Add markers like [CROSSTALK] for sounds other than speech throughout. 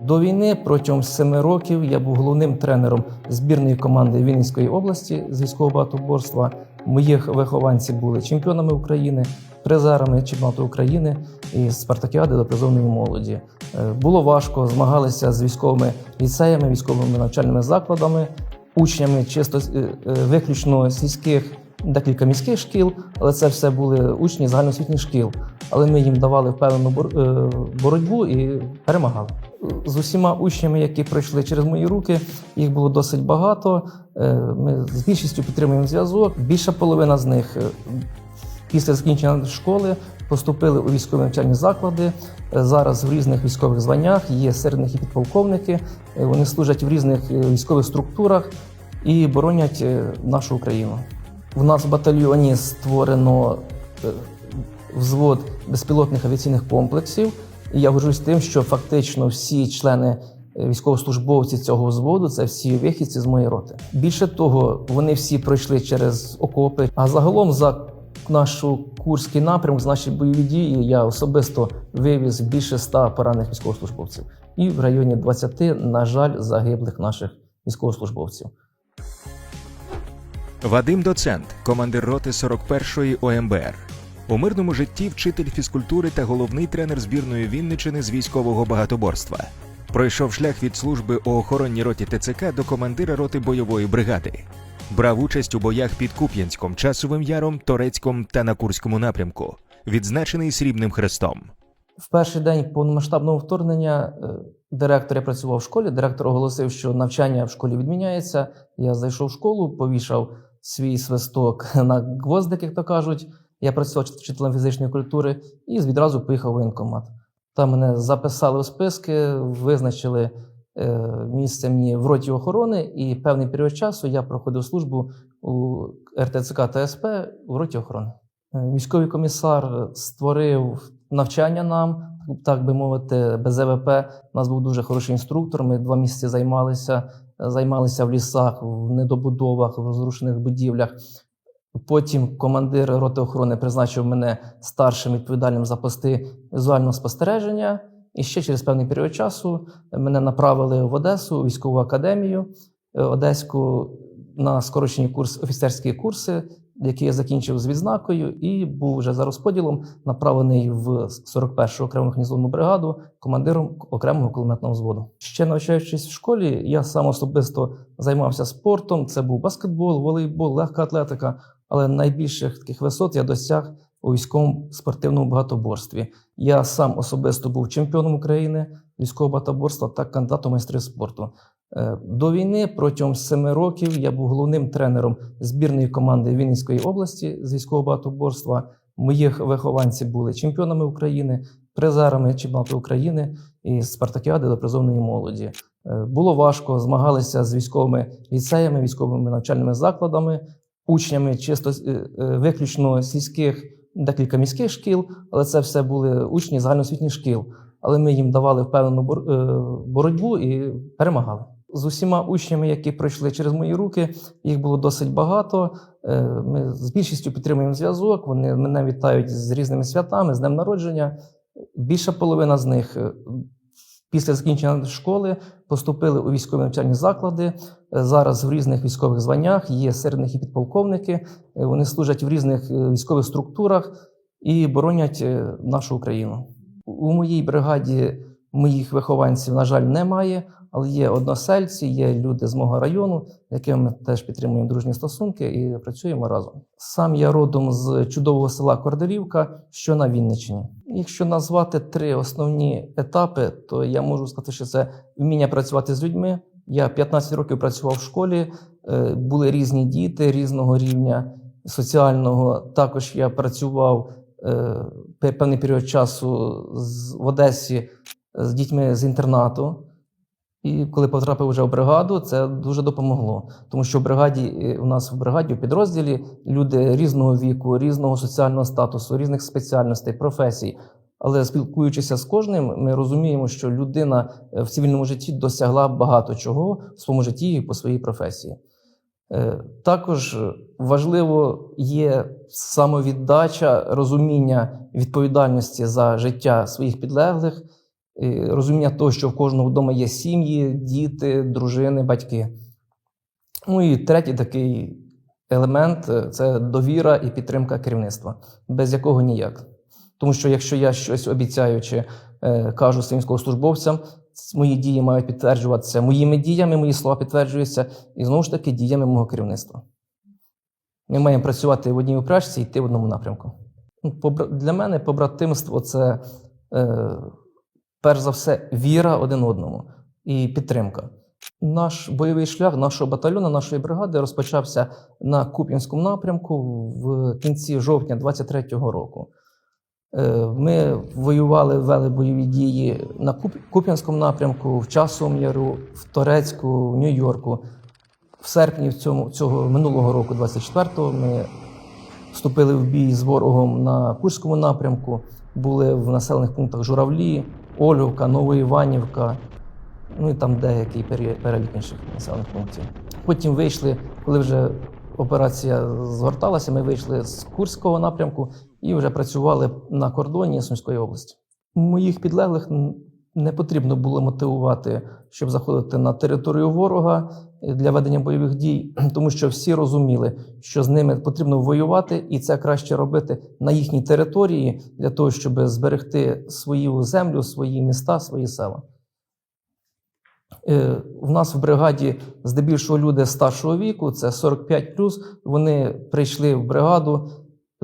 До війни протягом семи років я був головним тренером збірної команди Вінницької області з військового багатоборства. Моїх вихованці були чемпіонами України, призерами чемпіонату України і спартакіади до призовної молоді. Е, Було важко, змагалися з військовими ліцеями, військовими навчальними закладами, учнями чисто е, е, виключно сільських, декілька міських шкіл, але це все були учні загальноосвітніх шкіл. Але ми їм давали впевнену е, боротьбу і перемагали. З усіма учнями, які пройшли через мої руки, їх було досить багато. Е, Ми з більшістю підтримуємо зв'язок. Більша половина з них е, після закінчення школи поступили у військові навчальні заклади. Зараз в різних військових званнях є серед них і підполковники. Вони служать в різних військових структурах і боронять нашу Україну. В нас в батальйоні створено е, взвод безпілотних авіаційних комплексів. І я горжусь тим, що фактично всі члени е, військовослужбовці цього взводу це всі вихідці з моєї роти. Більше того, вони всі пройшли через окопи. А загалом за нашу курський напрямок, з наші бойові дії, я особисто вивіз більше ста поранених військовослужбовців. І в районі 20, на жаль, загиблих наших військовослужбовців. Вадим Доцент, командир роти 41-ї ОМБР. У мирному житті вчитель фізкультури та головний тренер збірної Вінничини з військового багатоборства. Пройшов шлях від служби у охоронній роті ТЦК до командира роти бойової бригади. Брав участь у боях під Куп'янськом, Часовим Яром, Торецьком та на Курському напрямку. Відзначений срібним хрестом. В перший день повномасштабного вторгнення е, директор я працював в школі. Директор оголосив, що навчання в школі відміняється. Я зайшов в школу, повішав свій свисток [LAUGHS] на гвоздик, як то кажуть. Я працював вчителем фізичної культури і відразу поїхав в воєнкомат. Там мене записали у списки, визначили е, місце мені в роті охорони, і певний період часу я проходив службу у РТЦК ТСП в роті охорони. Е, Військовий комісар створив навчання нам, так би мовити, без ЕВП. У нас був дуже хороший інструктор. Ми два місяці займалися, займалися в лісах, в недобудовах, в розрушених будівлях. Потім командир роти охорони призначив мене старшим відповідальним за пости візуального спостереження. І ще через певний період часу мене направили в Одесу, у військову академію е, Одеську на скорочені курс, офіцерські курси, які я закінчив з відзнакою, і був вже за розподілом направлений в 41-ту окрему гніздовну бригаду командиром окремого кулеметного взводу. Ще навчаючись в школі, я сам особисто займався спортом. Це був баскетбол, волейбол, легка атлетика. Але найбільших таких висот я досяг у військовому спортивному багатоборстві. Я сам особисто був чемпіоном України військового багатоборства та кандидатом в майстри спорту. Е, До війни протягом семи років я був головним тренером збірної команди Вінницької області з військового багатоборства. Моїх вихованці були чемпіонами України, призерами чемпіонату України і спартакіади до призовної молоді. Е, Було важко, змагалися з військовими ліцеями, військовими навчальними закладами, учнями чисто е, виключно сільських, декілька міських шкіл, але це все були учні загальноосвітніх шкіл. Але ми їм давали впевнену бор- боротьбу і перемагали. З усіма учнями, які пройшли через мої руки, їх було досить багато. Е, Ми з більшістю підтримуємо зв'язок. Вони мене вітають з різними святами, з днем народження. Більша половина з них е, після закінчення школи поступили у військові навчальні заклади. Е, Зараз в різних військових званнях є серед них і підполковники. Вони служать в різних військових структурах і боронять нашу Україну. У моїй бригаді моїх вихованців, на жаль, немає, але є односельці, є люди з мого району, з якими ми теж підтримуємо дружні стосунки і працюємо разом. Сам я родом з чудового села Корделівка, що на Вінниччині. Якщо назвати три основні етапи, то я можу сказати, що це вміння працювати з людьми. Я 15 років працював в школі, е, були різні діти різного рівня соціального. Також я працював е, певний період часу в Одесі з дітьми з інтернату. І коли потрапив вже в бригаду, це дуже допомогло. Тому що в бригаді е, у нас в бригаді, в підрозділі люди різного віку, різного соціального статусу, різних спеціальностей, професій. Але спілкуючися з кожним, ми розуміємо, що людина е, в цивільному житті досягла багато чого в своєму житті і по своїй професії. Е, Також важливо є самовіддача, розуміння відповідальності за життя своїх підлеглих розуміння того, що в кожного вдома є сім'ї, діти, дружини, батьки. Ну і третій такий елемент е, це довіра і підтримка керівництва, без якого ніяк. Тому що якщо я щось обіцяю чи е, кажу своїм військовослужбовцям, мої дії мають підтверджуватися моїми діями, мої слова підтверджуються, і знову ж таки діями мого керівництва. Ми маємо працювати в одній упряжці і йти в одному напрямку. Ну, Для мене побратимство це е, перш за все віра один одному і підтримка. Наш бойовий шлях нашого батальйону, нашої бригади розпочався на Куп'янському напрямку в кінці жовтня 23-го року. Е, Ми воювали, вели бойові дії на Куп'янському напрямку, в Часовому Яру, в Торецьку, в Нью-Йорку. В серпні цьому, цього минулого року, 24-го, ми вступили в бій з ворогом на Курському напрямку, були в населених пунктах Журавлі, Ольговка, Новоіванівка, ну і там деякий перелік інших населених пунктів. Потім вийшли, коли вже операція згорталася, ми вийшли з Курського напрямку і вже працювали на кордоні Сумської області. Моїх підлеглих не потрібно було мотивувати, щоб заходити на територію ворога для ведення бойових дій, [CLEARS THROAT] тому що всі розуміли, що з ними потрібно воювати, і це краще робити на їхній території для того, щоб зберегти свою землю, свої міста, свої села. у В нас в бригаді здебільшого люди старшого віку, це 45 Вони прийшли в бригаду,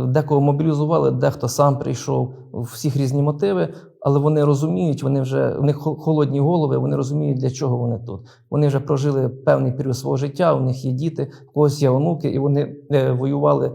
декого мобілізували, дехто сам прийшов, всіх різні мотиви, але вони розуміють, вони вже в них хол- холодні голови, вони розуміють, для чого вони тут. Вони вже прожили певний період свого життя, у них є діти, у когось є онуки, і вони е, воювали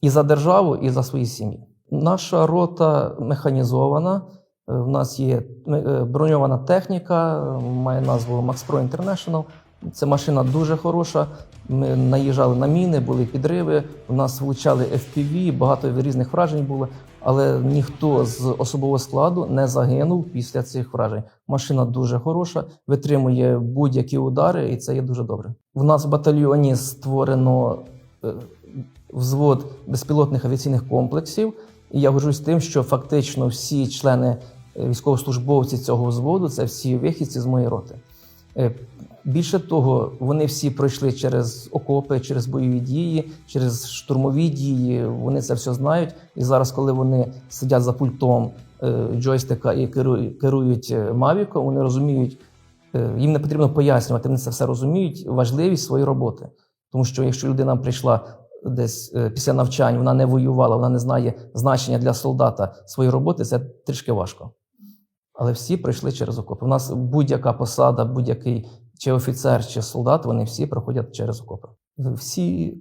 і за державу, і за свої сім'ї. Наша рота механізована. Е, В нас є е, броньована техніка, має назву Pro International. Це машина дуже хороша. Ми наїжджали на міни, були підриви. У нас влучали FPV, багато різних вражень було, але ніхто з особового складу не загинув після цих вражень. Машина дуже хороша, витримує будь-які удари, і це є дуже добре. В нас в батальйоні створено е, взвод безпілотних авіаційних комплексів. І я горжусь тим, що фактично всі члени е, військовослужбовці цього взводу це всі вихідці з моєї роти. Більше того, вони всі пройшли через окопи, через бойові дії, через штурмові дії. Вони це все знають. І зараз, коли вони сидять за пультом е, джойстика і керують, е, Мавіком, вони розуміють, е, їм не потрібно пояснювати, вони це все розуміють, важливість своєї роботи. Тому що якщо людина прийшла десь після навчань, вона не воювала, вона не знає значення для солдата своєї роботи, це трішки важко. Але всі пройшли через окопи. У нас будь-яка посада, будь-який чи офіцер, чи солдат, вони всі проходять через окопи. Всі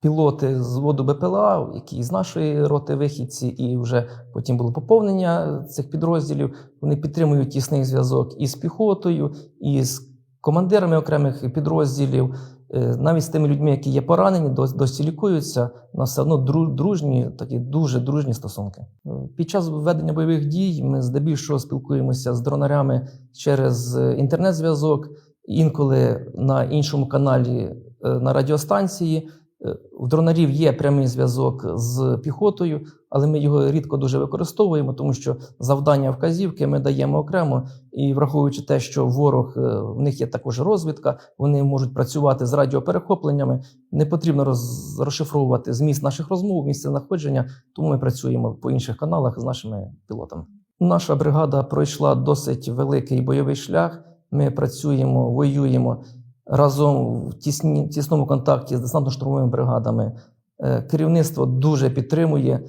пілоти з воду БПЛА, які з нашої роти вихідці, і вже потім було поповнення цих підрозділів. Вони підтримують тісний зв'язок і з піхотою, і з командирами окремих підрозділів, Е, навіть з тими людьми, які є поранені, досі лікуються. У нас все одно дру- дружні, такі дуже дружні стосунки. Е, Під час ведення бойових дій ми здебільшого спілкуємося з дронарями через е, інтернет-зв'язок, інколи на іншому каналі е, на радіостанції. Е, В дронарів є прямий зв'язок з піхотою, але ми його рідко дуже використовуємо, тому що завдання вказівки ми даємо окремо. І враховуючи те, що ворог е, в них є також розвідка, вони можуть працювати з радіоперехопленнями. Не потрібно роз, розшифровувати зміст наших розмов, місце знаходження, тому ми працюємо по інших каналах з нашими пілотами. Наша бригада пройшла досить великий бойовий шлях. Ми працюємо, воюємо разом в тісні, тісному контакті з десантно-штурмовими бригадами. Е, Керівництво дуже підтримує.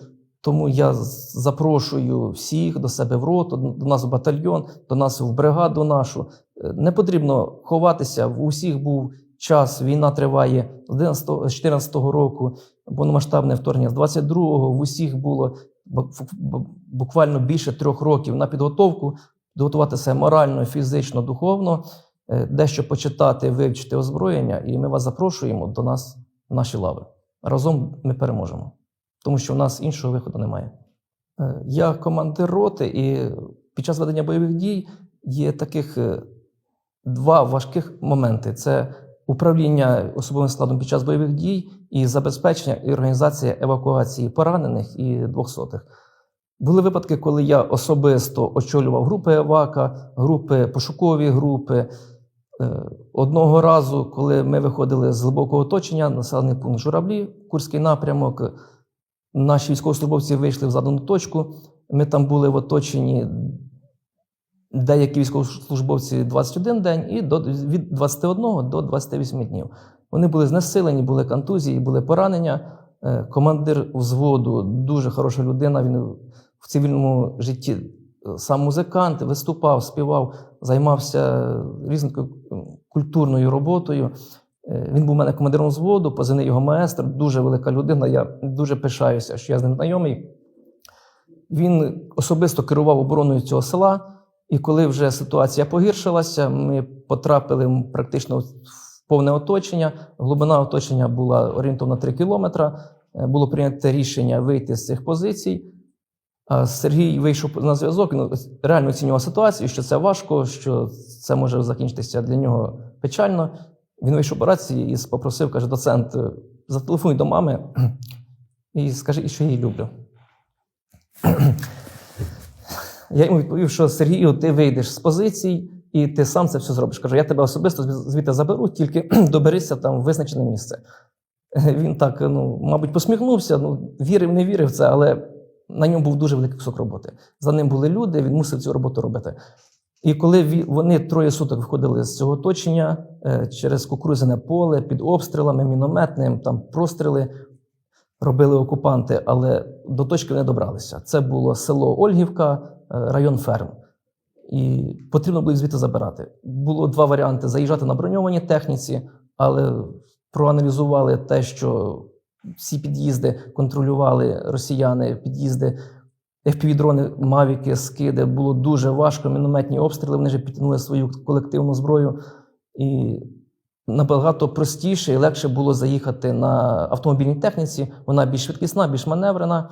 Тому я запрошую всіх до себе в роту, до нас в батальйон, до нас в бригаду нашу. Е, Не потрібно ховатися. В усіх був час. Війна триває з 11 з 14 року, повномасштабне вторгнення з 22-го. В усіх було бу- бу- буквально більше трьох років на підготовку, підготуватися морально, фізично, духовно, е, дещо почитати, вивчити озброєння, і ми вас запрошуємо до нас в наші лави. Разом ми переможемо тому що в нас іншого виходу немає. Е, Я командир роти, і під час ведення бойових дій є таких е, два важких моменти: це управління особовим складом під час бойових дій і забезпечення і організація евакуації поранених і двохсотих. Були випадки, коли я особисто очолював групи Евака, групи, пошукові групи. Е, Одного разу, коли ми виходили з глибокого оточення, населений пункт Журавлі, Курський напрямок, наші військовослужбовці вийшли в задану точку. Ми там були в оточенні деякі військовослужбовці 21 день і до, від 21 до 28 днів. Вони були знесилені, були контузії, були поранення. Е, Командир взводу дуже хороша людина. Він в цивільному житті сам музикант, виступав, співав, займався різною культурною роботою. Е, Він був у мене командиром взводу, позивний його маестр, дуже велика людина. Я дуже пишаюся, що я з ним знайомий. Він особисто керував обороною цього села. І коли вже ситуація погіршилася, ми потрапили практично в повне оточення. Глибина оточення була орієнтовно 3 кілометра. Е, Було прийнято рішення вийти з цих позицій. Сергій вийшов на зв'язок, він реально оцінював ситуацію, що це важко, що це може закінчитися для нього печально. Він вийшов по рації і попросив, каже, доцент, е, зателефонуй до мами і скажи, що я її люблю. Я йому відповів, що Сергію, ти вийдеш з позицій і ти сам це все зробиш. Кажу, я тебе особисто звідти заберу, тільки [CLEARS THROAT] доберися там в визначене місце. Він так, ну, мабуть, посміхнувся, ну, вірив, не вірив в це, але на ньому був дуже великий кусок роботи. За ним були люди, він мусив цю роботу робити. І коли вони троє суток виходили з цього оточення е, через кукурузяне поле, під обстрілами, мінометним, там простріли робили окупанти, але до точки не добралися. Це було село Ольгівка, е, район ферм. І потрібно було їх звідти забирати. Було два варіанти: заїжджати на броньованій техніці, але проаналізували те, що всі під'їзди контролювали росіяни, під'їзди, FPV-дрони, мавіки, скиди. Було дуже важко. Мінометні обстріли. Вони вже підтягнули свою колективну зброю. І набагато простіше і легше було заїхати на автомобільній техніці. Вона більш швидкісна, більш маневрена.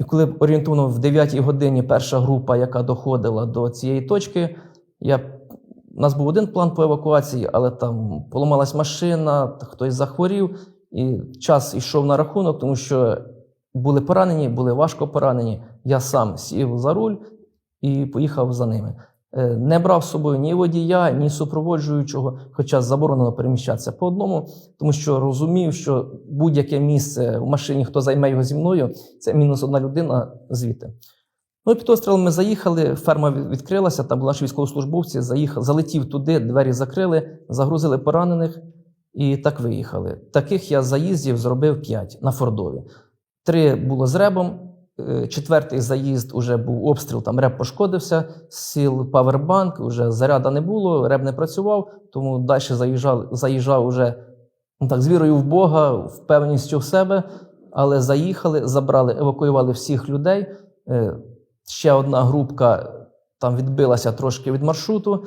І коли орієнтовно в 9 годині перша група, яка доходила до цієї точки, я... у нас був один план по евакуації, але там поламалась машина, хтось захворів, і час йшов на рахунок, тому що були поранені, були важко поранені. Я сам сів за руль і поїхав за ними. Е, Не брав з собою ні водія, ні супроводжуючого, хоча заборонено переміщатися по одному, тому що розумів, що будь-яке місце в машині, хто займе його зі мною, це мінус одна людина звідти. Ну і під обстрілом ми заїхали, ферма відкрилася, там були наші військовослужбовці, заїхав, залетів туди, двері закрили, загрузили поранених і так виїхали. Таких я заїздів зробив п'ять на Фордові. Три було з ребом, е, четвертий заїзд уже був обстріл, там реб пошкодився, сіл павербанк, вже заряда не було, реб не працював, тому далі заїжджав, заїжджав уже ну, так, з вірою в Бога, впевненістю в себе, але заїхали, забрали, евакуювали всіх людей. Е, Ще одна групка там відбилася трошки від маршруту,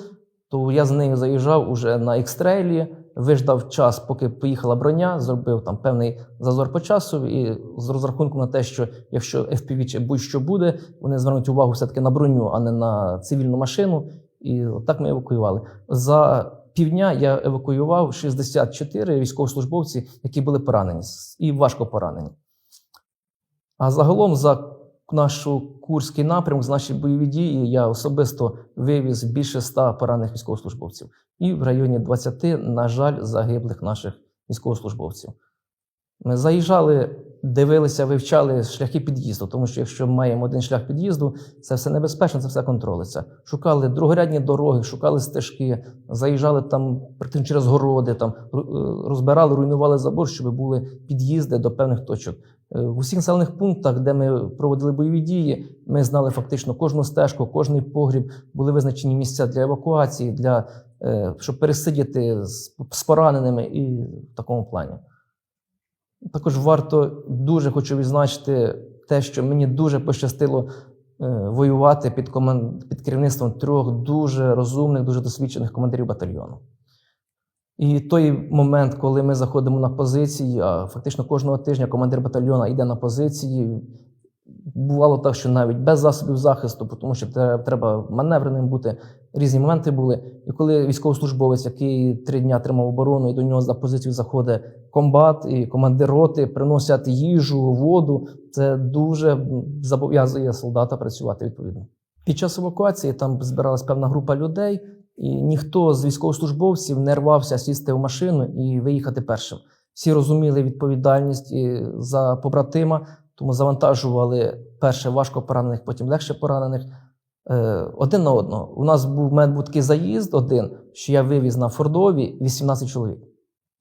то я з нею заїжджав уже на екстрейлі, виждав час, поки поїхала броня, зробив там певний зазор по часу, і з розрахунком на те, що якщо FPV чи будь-що буде, вони звернуть увагу все-таки на броню, а не на цивільну машину. І так ми евакуювали. За півдня я евакуював 64 військовослужбовці, які були поранені і важко поранені. А загалом за нашу Курський напрямок, з наші бойові дії, я особисто вивіз більше ста поранених військовослужбовців. І в районі 20, на жаль, загиблих наших військовослужбовців. Ми заїжджали, дивилися, вивчали шляхи під'їзду, тому що якщо маємо один шлях під'їзду, це все небезпечно, це все контролиться. Шукали другорядні дороги, шукали стежки, заїжджали там практично через городи, там е, розбирали, руйнували забор, щоб були під'їзди до певних точок. Е, В усіх населених пунктах, де ми проводили бойові дії, ми знали фактично кожну стежку, кожний погріб, були визначені місця для евакуації, для, е, щоб пересидіти з пораненими і в такому плані. Також варто дуже хочу відзначити те, що мені дуже пощастило е, воювати під, команд... під керівництвом трьох дуже розумних, дуже досвідчених командирів батальйону. І той момент, коли ми заходимо на позиції, а фактично кожного тижня командир батальйону йде на позиції. Бувало так, що навіть без засобів захисту, тому що треба маневреним бути. різні моменти були. І коли військовослужбовець, який три дня тримав оборону, і до нього за позицію заходить комбат і командир роти, приносять їжу, воду, це дуже зобов'язує солдата працювати відповідно. Під час евакуації там збиралась певна група людей, і ніхто з військовослужбовців не рвався сісти в машину і виїхати першим. Всі розуміли відповідальність за побратима, тому завантажували перше важко поранених, потім легше поранених. Е, один на одного. У нас був, у мене був заїзд один, що я вивіз на Фордові 18 чоловік.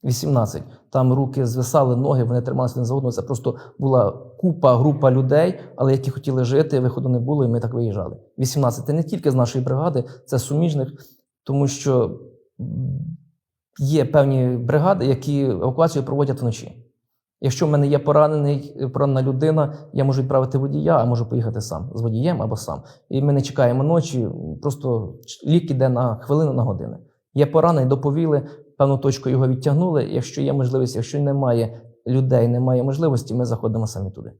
18. Там руки звисали, ноги, вони трималися один за одного. Це просто була купа, група людей, але які хотіли жити, виходу не було, і ми так виїжджали. 18. Це не тільки з нашої бригади, це суміжних, тому що є певні бригади, які евакуацію проводять вночі. Якщо в мене є поранений, поранена людина, я можу відправити водія, а можу поїхати сам з водієм або сам. І ми не чекаємо ночі, просто лік іде на хвилину на години. Є поранений, доповіли, певну точку його відтягнули. Якщо є можливість, якщо немає людей, немає можливості, ми заходимо самі туди.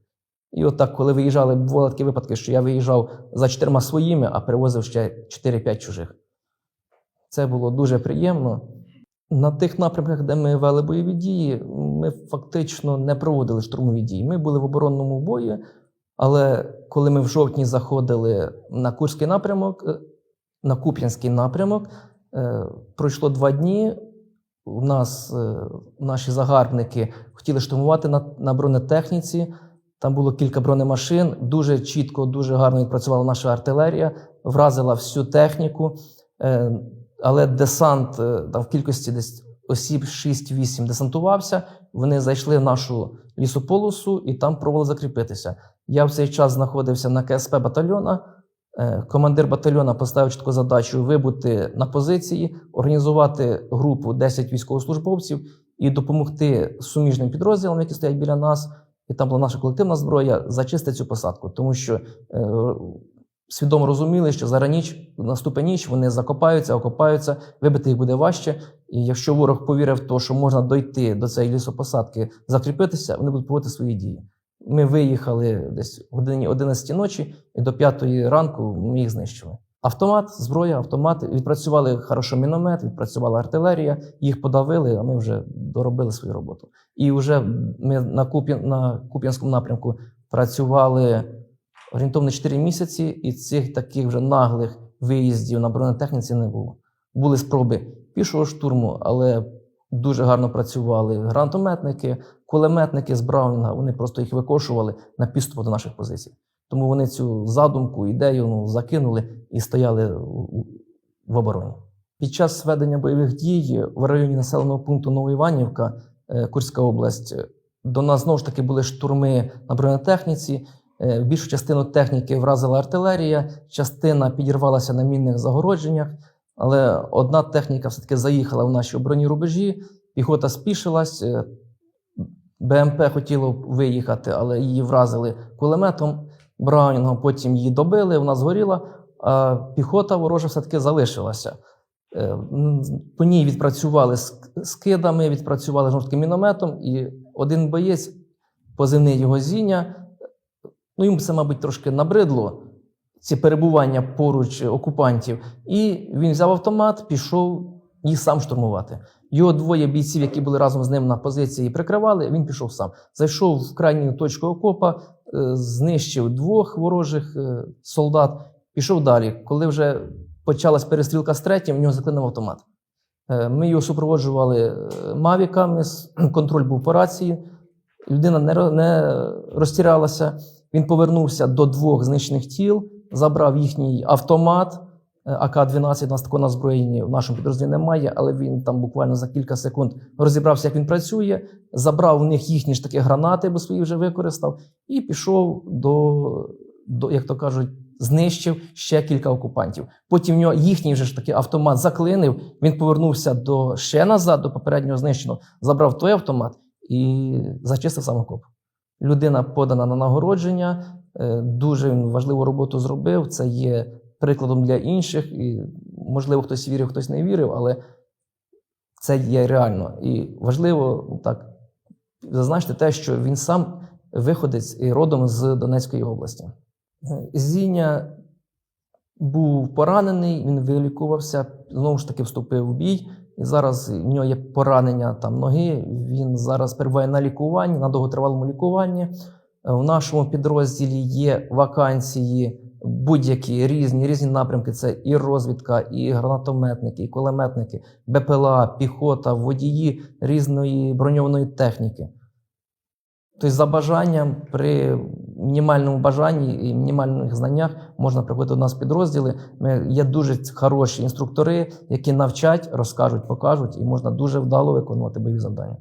І отак, коли виїжджали, бували такі випадки, що я виїжджав за чотирма своїми, а привозив ще 4-5 чужих. Це було дуже приємно. На тих напрямках, де ми вели бойові дії, ми фактично не проводили штурмові дії. Ми були в оборонному бої, але коли ми в жовтні заходили на Курський напрямок, е, на Куп'янський напрямок, е, пройшло два дні. У нас е, наші загарбники хотіли штурмувати на, на бронетехніці. Там було кілька бронемашин. Дуже чітко, дуже гарно відпрацювала наша артилерія, вразила всю техніку. Але десант е, там в кількості десь осіб 6-8 десантувався. Вони зайшли в нашу лісополосу і там пробували закріпитися. Я в цей час знаходився на КСП батальйона. Е, Командир батальйона поставив чітку задачу вибути на позиції, організувати групу 10 військовослужбовців і допомогти суміжним підрозділам, які стоять біля нас. І там була наша колективна зброя, зачистити цю посадку, тому що е, свідомо розуміли, що зараз ніч наступить ніч, вони закопаються, окопаються, вибити їх буде важче. І якщо ворог повірив в те, що можна дойти до цієї лісопосадки, закріпитися, вони будуть проводити свої дії. Ми виїхали десь в годині 11 ночі, і до 5 ранку ми їх знищили. Автомат, зброя, автомат. Відпрацювали хорошо міномет, відпрацювала артилерія, їх подавили, а ми вже доробили свою роботу. І вже ми на, Куп'ян, на Куп'янському напрямку працювали орієнтовно 4 місяці, і цих таких вже наглих виїздів на бронетехніці не було. Були спроби пішого штурму, але дуже гарно працювали гранатометники, кулеметники з Браунінга. Вони просто їх викошували на підступ до наших позицій. Тому вони цю задумку, ідею ну, закинули і стояли в обороні. Під час ведення бойових дій в районі населеного пункту Новоіванівка, е, Курська область, до нас знову ж таки були штурми на бронетехніці. Е, Більшу частину техніки вразила артилерія, частина підірвалася на мінних загородженнях, але одна техніка все-таки заїхала в наші оборонні рубежі, піхота спішилась, е, БМП хотіло виїхати, але її вразили кулеметом Браунінгом, потім її добили, вона згоріла, а піхота ворожа все-таки залишилася. Е, По ній відпрацювали ск- скидами, відпрацювали знову ж таки мінометом, і один боєць, позивний його зіння, ну йому це, мабуть, трошки набридло, ці перебування поруч окупантів. І він взяв автомат, пішов їх сам штурмувати. Його двоє бійців, які були разом з ним на позиції, прикривали. Він пішов сам. Зайшов в крайню точку окопа, е, знищив двох ворожих е, солдат, пішов далі. Коли вже почалась перестрілка з третім, в нього заклинив автомат. Е, Ми його супроводжували мавіками, [CLEARS THROAT] контроль був по рації. Людина не, ро- не розтірялася. Він повернувся до двох знищених тіл, забрав їхній автомат. е, АК-12, у нас такого на озброєнні в нашому підрозділі немає, але він там буквально за кілька секунд розібрався, як він працює, забрав у них їхні ж таки гранати, бо свої вже використав, і пішов до, до як то кажуть, знищив ще кілька окупантів. Потім в нього їхній вже ж таки автомат заклинив. Він повернувся до ще назад, до попереднього знищеного, забрав той автомат і зачистив сам окоп. Людина подана на нагородження, е, дуже важливу роботу зробив. Це є прикладом для інших. І, можливо, хтось вірив, хтось не вірив, але це є реально. І важливо так зазначити те, що він сам виходець і родом з Донецької області. Е, Зіння був поранений, він вилікувався, знову ж таки вступив в бій. І зараз в нього є поранення там ноги. Він зараз перебуває на лікуванні, на довготривалому лікуванні. Е, В нашому підрозділі є вакансії будь-які різні, різні напрямки. Це і розвідка, і гранатометники, і кулеметники, БПЛА, піхота, водії різної броньованої техніки. Тобто, за бажанням, при мінімальному бажанні і мінімальних знаннях можна приходити до нас в підрозділи. Ми, є дуже хороші інструктори, які навчать, розкажуть, покажуть, і можна дуже вдало виконувати бойові завдання.